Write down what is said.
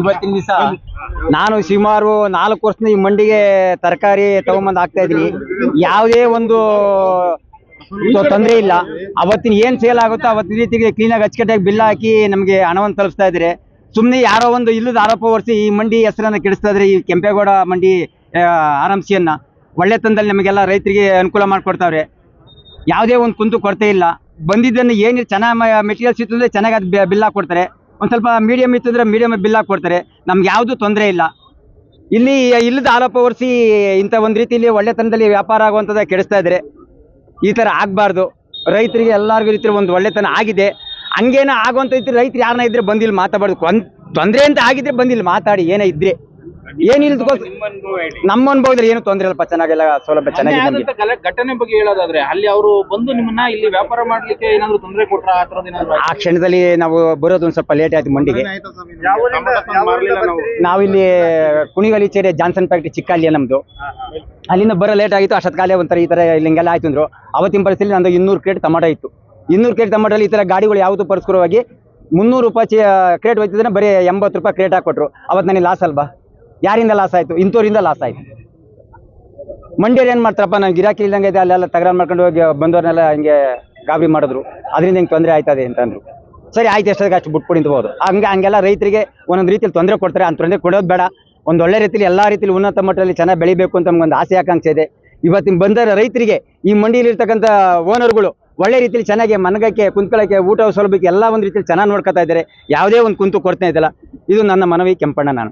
ಇವತ್ತಿನ ದಿವಸ. ನಾನು ಸುಮಾರು ನಾಲ್ಕು ವರ್ಷದಿಂದ ಈ ಮಂಡಿಗೆ ತರಕಾರಿ ತಗೊಂಬಂದು ಹಾಕ್ತಾ ಇದೀನಿ ಯಾವುದೇ ಒಂದು ತೊಂದರೆ ಇಲ್ಲ. ಅವತ್ತಿನ ಏನ್ ಸೇಲ್ ಆಗುತ್ತೋ ಅವತ್ತಿನ ರೀತಿಗೆ ಕ್ಲೀನಾಗಿ ಅಚ್ಚುಕಟ್ಟಾಗಿ ಬಿಲ್ ಹಾಕಿ ನಮಗೆ ಹಣವನ್ನು ತಲುಪಿಸ್ತಾ ಇದ್ರೆ ಸುಮ್ಮನೆ ಯಾರೋ ಒಂದು ಇಲ್ಲದ ಆರೋಪ ಹೊರಿಸಿ ಈ ಮಂಡಿ ಹೆಸರನ್ನ ಕೆಡಿಸ್ತಾ ಇದ್ರೆ ಈ ಕೆಂಪೇಗೌಡ ಮಂಡಿ ಆರ್ ಎಂ ಸಿಯನ್ನ ಒಳ್ಳೆತನದಲ್ಲಿ ನಮಗೆಲ್ಲ ರೈತರಿಗೆ ಅನುಕೂಲ ಮಾಡಿಕೊಡ್ತಾವ್ರೆ. ಯಾವುದೇ ಒಂದು ಕುಂತು ಕೊರತೆ ಇಲ್ಲ. ಬಂದಿದ್ದನ್ನು ಏನು ಚೆನ್ನಾಗಿ ಮೆಟೀರಿಯಲ್ ಸಿಗ್ತದೆ, ಚೆನ್ನಾಗಿ ಅದು ಬಿಲ್ ಹಾಕೊಡ್ತಾರೆ. ಒಂದು ಸ್ವಲ್ಪ ಮೀಡಿಯಮ್ ಇತ್ತು ಅಂದರೆ ಮೀಡಿಯಮ್ ಬಿಲ್ ಹಾಕ್ಕೊಡ್ತಾರೆ ನಮ್ಗೆ ಯಾವುದು ತೊಂದರೆ ಇಲ್ಲ. ಇಲ್ಲಿ ಇಲ್ಲದ ಆರೋಪ ಹೊರಿಸಿ ಇಂಥ ಒಂದು ರೀತಿಯಲ್ಲಿ ಒಳ್ಳೆತನದಲ್ಲಿ ವ್ಯಾಪಾರ ಆಗುವಂಥದ್ದು ಕೆಡಿಸ್ತಾ ಇದ್ದಾರೆ ಈ ಥರ ಆಗಬಾರ್ದು. ರೈತರಿಗೆ ಎಲ್ಲರಿಗೂ ರೀತಿ ಒಂದು ಒಳ್ಳೆತನ ಆಗಿದೆ. ಹಂಗೇನೋ ಆಗುವಂಥ ರೀತಿ ರೈತರು ಯಾರನ್ನ ಇದ್ರೆ ಬಂದಿಲ್ಲಿ ಮಾತಾಡಬಾರ್ದು ಒಂದು ತೊಂದರೆ ಅಂತ ಆಗಿದ್ರೆ ಬಂದಿಲ್ಲಿ. ಮಾತಾಡಿ ಏನೇ ಇದ್ರೆ. ಏನಿಲ್ಲ ನಮ್ಮ ಅನುಭವದಲ್ಲಿ ಏನು ತೊಂದರೆ ಇಲ್ಲಪ್ಪ ಚೆನ್ನಾಗಿಲ್ಲ ಸೌಲಭ್ಯ ಚೆನ್ನಾಗಿದೆ. ಘಟನೆ ಬಗ್ಗೆ ಹೇಳೋದಾದ್ರೆ ಅಲ್ಲಿ ಅವರು ಬಂದು ನಿಮ್ಮನ್ನ ಇಲ್ಲಿ ವ್ಯಾಪಾರ ಮಾಡ್ಲಿಕ್ಕೆ ಏನಾದ್ರು ತೊಂದರೆ ಕೊಟ್ರ? ಆ ತರದ್ ಏನಾದ್ರು ಆ ಕ್ಷಣದಲ್ಲಿ ನಾವು ಬರೋದು ಒಂದ್ ಸ್ವಲ್ಪ ಲೇಟ್ ಆಯ್ತು ಮಂಡಿಗೆ. ನಾವಿಲ್ಲಿ ಕುಣಿಗಲಿಚೇರಿ ಜಾನ್ಸನ್ ಫ್ಯಾಕ್ಟ್ರಿ ಚಿಕ್ಕ ಅಲ್ಲಿ ನಮ್ದು ಅಲ್ಲಿಂದ ಬರೋ ಲೇಟ್ ಆಗಿತ್ತು ಅಷ್ಟೊತ್ಕಾಲೆ ಒಂಥರ ಈ ತರ ಇಲ್ಲಿಂಗೆಲ್ಲ ಆಯ್ತು ಅಂದ್ರು. ಅವತ್ತಿನ ಪರಿಸ್ಥಿತಿ ನಂದು ಇನ್ನೂರು ಕ್ರೇಟ್ ಟಮಾಟೋ ಇತ್ತು. ಇನ್ನೂರು ಕ್ರೇಟ್ ಟಮಾಟೋಲಿ ಈ ತರ ಗಾಡಿಗಳು ಯಾವುದು ಪರಿಸ್ಕರವಾಗಿ ಮುನ್ನೂರು ರೂಪಾಯಿ ಕ್ರೇಟ್ ಹೋಯ್ತಿದ್ರೆ ಬರೀ ಎಂಬತ್ತು ರೂಪಾಯಿ ಕ್ರೇಟ್ ಹಾಕೊಟ್ರು ಅವತ್ತು ನನಗೆ ಲಾಸ್ ಅಲ್ವಾ? ಯಾರಿಂದ ಲಾಸ್ ಆಯ್ತು? ಇಂಥವ್ರಿಂದ ಲಾಸ್ ಆಯ್ತು. ಮಂಡ್ಯರು ಏನು ಮಾಡ್ತಾರಪ್ಪ? ನಾನು ಗಿರಾಕಿ ಇಲ್ದಂಗೆ ಇದೆ, ಅಲ್ಲೆಲ್ಲ ತಗರಾರು ಮಾಡ್ಕೊಂಡು ಹೋಗಿ ಬಂದವ್ರನ್ನೆಲ್ಲ ಹಿಂಗೆ ಗಾಬರಿ ಮಾಡಿದ್ರು. ಅದರಿಂದ ಹಿಂಗೆ ತೊಂದರೆ ಆಯ್ತದೆ ಅಂತಂದ್ರು ಸರಿ, ಆಯ್ತು ಎಷ್ಟಾಗ ಅಷ್ಟು ಬಿಟ್ಬಿಡಿ ಹೋದು ಹಂಗೆ, ಹಂಗೆಲ್ಲ ರೈತರಿಗೆ ಒಂದೊಂದು ರೀತಿಯಲ್ಲಿ ತೊಂದರೆ ಕೊಡ್ತಾರೆ. ಅಂತ ತೊಂದರೆ ಕೊಡೋದು ಬೇಡ. ಒಂದು ಒಳ್ಳೆ ರೀತಿಯಲ್ಲಿ ಎಲ್ಲ ರೀತಿಯಲ್ಲಿ ಉನ್ನತ ಮಟ್ಟದಲ್ಲಿ ಚೆನ್ನಾಗಿ ಬೆಳಿಬೇಕು ಅಂತ ನಮ್ಗೊಂದು ಆಸೆ, ಆಕಾಂಕ್ಷೆ ಇದೆ. ಇವತ್ತಿನ ಬಂದ ರೈತರಿಗೆ ಈ ಮಂಡಿಯಲ್ಲಿ ಇರ್ತಕ್ಕಂಥ ಓನರ್ಗಳು ಒಳ್ಳೆ ರೀತಿಯಲ್ಲಿ ಚೆನ್ನಾಗಿ ಮನಗಕ್ಕೆ ಕುಂತ್ಕೊಳ್ಳೋಕ್ಕೆ ಊಟ ಸೌಲಭ್ಯಕ್ಕೆ ಎಲ್ಲ ಒಂದು ರೀತಿಯಲ್ಲಿ ಚೆನ್ನಾಗಿ ನೋಡ್ಕೊತಾ ಇದ್ದಾರೆ. ಯಾವುದೇ ಒಂದು ಕುಂತು ಕೊಡ್ತಾ ಇದ್ದಲ್ಲ. ಇದು ನನ್ನ ಮನವಿ, ಕೆಂಪಣ್ಣ ನಾನು.